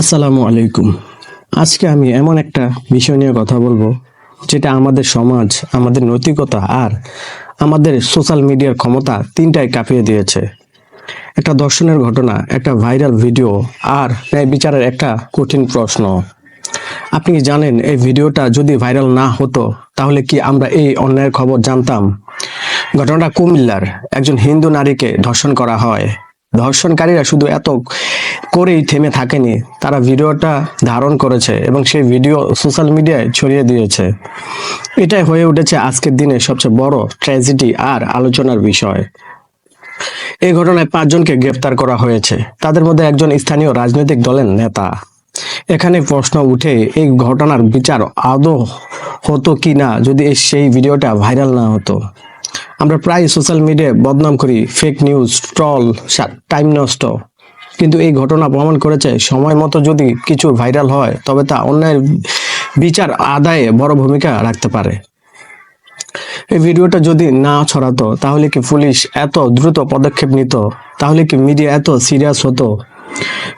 আসসালামু আলাইকুম। আজকে আমি এমন একটা বিষয় নিয়ে কথা বলব, যেটা আমাদের সমাজ, আমাদের নৈতিকতা আর আমাদের সোশ্যাল মিডিয়ার ক্ষমতা তিনটাই কাঁপিয়ে দিয়েছে। একটা দর্শনের ঘটনা, একটা ভাইরাল ভিডিও আর ন্যায় বিচারের একটা কঠিন প্রশ্ন। আপনি জানেন, এই ভিডিওটা যদি ভাইরাল না হতো, তাহলে কি আমরা এই অন্যায়ের খবর জানতাম? ঘটনাটা কুমিল্লার একজন হিন্দু নারীকে ধর্ষণ করা হয়। ধর্ষণকারীরা শুধু এত করেই থেমে থাকেনি, তারা ভিডিওটা ধারণ করেছে এবং সেই ভিডিও সোশ্যাল মিডিয়ায় ছড়িয়ে দিয়েছে। এটাই হয়ে উঠেছে আজকের দিনে সবচেয়ে বড় ট্র্যাজেডি আর আলোচনার বিষয়। এই ঘটনায় পাঁচজনকে গ্রেফতার করা হয়েছে। তাদের মধ্যে একজন স্থানীয় রাজনৈতিক দলের নেতা। এখানে প্রশ্ন উঠে, এই ঘটনার বিচার আদৌ হতো কি না যদি সেই ভিডিওটা ভাইরাল না হতো? আমরা প্রায় সোশ্যাল মিডিয়ায় বদনাম করি ফেক নিউজ ট্রল টাইম নষ্ট। কিন্তু এই ঘটনা প্রমাণ করেছে, সময় মতো যদি কিছু ভাইরাল হয়, তবে তা অন্যায়ের বিচার আদায়ে বড় ভূমিকা রাখতে পারে। এই ভিডিওটা যদি না ছড়াতো, তাহলে কি পুলিশ এত দ্রুত পদক্ষেপ নিত? তাহলে কি মিডিয়া এত সিরিয়াস হতো?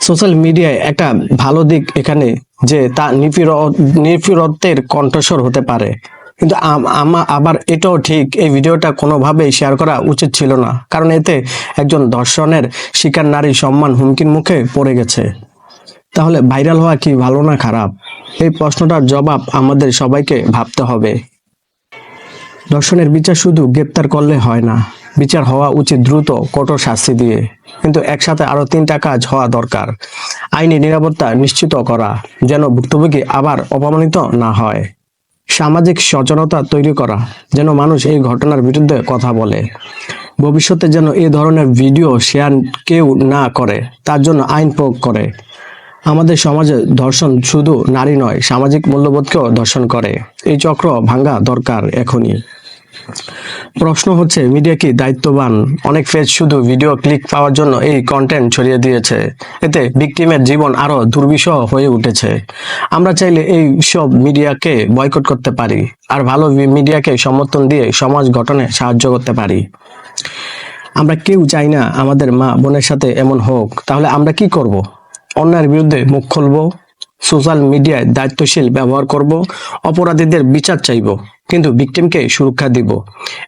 সোশ্যাল মিডিয়ায় একটা ভালো দিক এখানে যে তা নিপীড় নিপীড়ত্বের কণ্ঠস্বর হতে পারে। কিন্তু আমা আবার এটাও ঠিক, এই ভিডিওটা কোনোভাবেই শেয়ার করা উচিত ছিল না। কারণ এতে একজন ধর্ষণের শিকার নারীর সম্মান হুমকির মুখে পড়ে গেছে। তাহলে ভাইরাল হওয়া কি ভালো না খারাপ? এই প্রশ্নটার জবাব আমাদের সবাইকে ভাবতে হবে। ধর্ষণের বিচার শুধু গ্রেপ্তার করলে হয় না, বিচার হওয়া উচিত দ্রুত, কঠোর শাস্তি দিয়ে। কিন্তু একসাথে আরও তিনটা কাজ হওয়া দরকার। আইনি নিরাপত্তা নিশ্চিত করা, যেন ভুক্তভোগী আবার অপমানিত না হয়। সামাজিক সচেতনতা তৈরি করা, যেন মানুষ এই ঘটনার বিরুদ্ধে কথা বলে। ভবিষ্যতে যেন এ ধরনের ভিডিও শেয়ার কেউ না করে, তার জন্য আইন প্রয়োগ করে। আমাদের সমাজে ধর্ষণ শুধু নারী নয়, সামাজিক মূল্যবোধকেও ধর্ষণ করে। এই চক্র ভাঙ্গা দরকার এখনই। প্রশ্ন হচ্ছে মিডিয়া কি দায়িত্ববান? অনেক ফেজ শুধু ভিডিও ক্লিক পাওয়ার জন্য এই কন্টেন্ট ছড়িয়ে দিয়েছে। এতে ভিকটিমের জীবন আরও দুর্বিষহ হয়ে উঠেছে। আমরা চাইলে এই সব মিডিয়াকে বয়কট করতে পারি আর ভালো মিডিয়াকে সমর্থন দিয়ে সমাজ গঠনে সাহায্য করতে পারি। আমরা কেউ চাই না আমাদের মা বোনের সাথে এমন হোক। তাহলে আমরা কি করব? অন্যায়ের বিরুদ্ধে মুখ খুলবো সোশ্যাল মিডিয়ায় দায়িত্বশীল ব্যবহার করব, অপরাধীদের বিচার চাইব। কিন্তু ভিকটিমকে সুরক্ষা দিব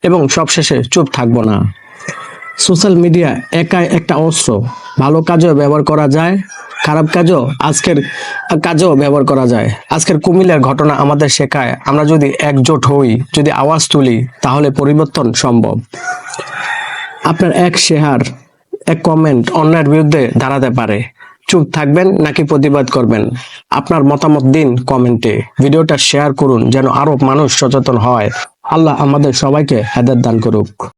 এবং সবশেষে চুপ থাকব না। সোশ্যাল মিডিয়া একাই একটা অস্ত্র। ভালো কাজেও ব্যবহার করা যায়, খারাপ কাজও আজকের কাজেও ব্যবহার করা যায়। আজকের কুমিল্লার ঘটনা আমাদের শেখায়, আমরা যদি একজোট হই, যদি আওয়াজ তুলি, তাহলে পরিবর্তন সম্ভব। আপনার এক শেয়ার, এক কমেন্ট অন্যের বিরুদ্ধে দাঁড়াতে পারে। চুপ থাকবেন নাকি প্রতিবাদ করবেন? আপনার মতামত দিন কমেন্টে। ভিডিওটা শেয়ার করুন যেন আরও মানুষ সচেতন হয়। আল্লাহ আমাদের সবাইকে হেদার দান করুক।